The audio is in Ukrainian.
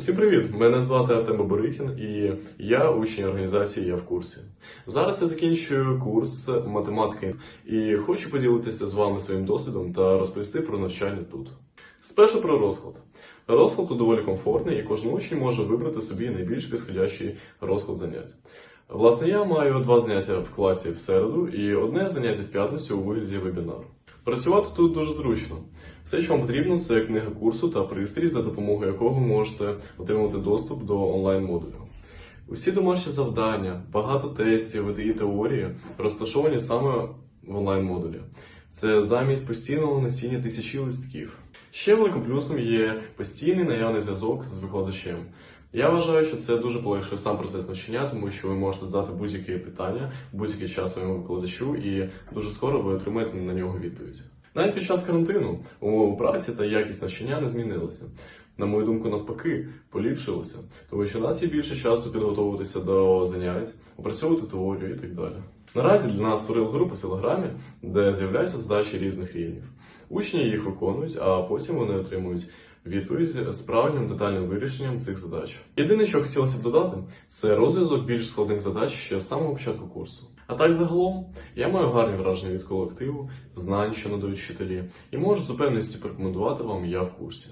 Всім привіт! Мене звати Артем Бабарихін і я учень організації Я в курсі. Зараз я закінчую курс математики і хочу поділитися з вами своїм досвідом та розповісти про навчання тут. Спершу про розклад. Розклад тут доволі комфортний, і кожен учень може вибрати собі найбільш підходящий розклад занять. Власне, я маю два заняття в класі в середу і одне заняття в п'ятницю у вигляді вебінару. Працювати тут дуже зручно. Все, що вам потрібно, це книга курсу та пристрій, за допомогою якого ви можете отримати доступ до онлайн-модулю. Усі домашні завдання, багато тестів і теорії розташовані саме в онлайн-модулі. Це замість постійного носіння тисячі листків. Ще великим плюсом є постійний наявний зв'язок з викладачем. Я вважаю, що це дуже полегшує сам процес навчання, тому що ви можете задати будь-яке питання будь-який час своєму викладачу, і дуже скоро ви отримаєте на нього відповідь. Навіть під час карантину умови праці та якість навчання не змінилися. На мою думку, навпаки, поліпшилося, тому що у нас є більше часу підготовуватися до занять, опрацьовувати теорію і так далі. Наразі для нас створили групу в Телеграмі, де з'являються задачі різних рівнів. Учні їх виконують, а потім вони отримують відповідь з правильним детальним вирішенням цих задач. Єдине, що хотілося б додати, це розв'язок більш складних задач ще з самого початку курсу. А так загалом я маю гарні враження від колективу, знань, що надають вчителі, і можу з упевненістю порекомендувати вам я в курсі.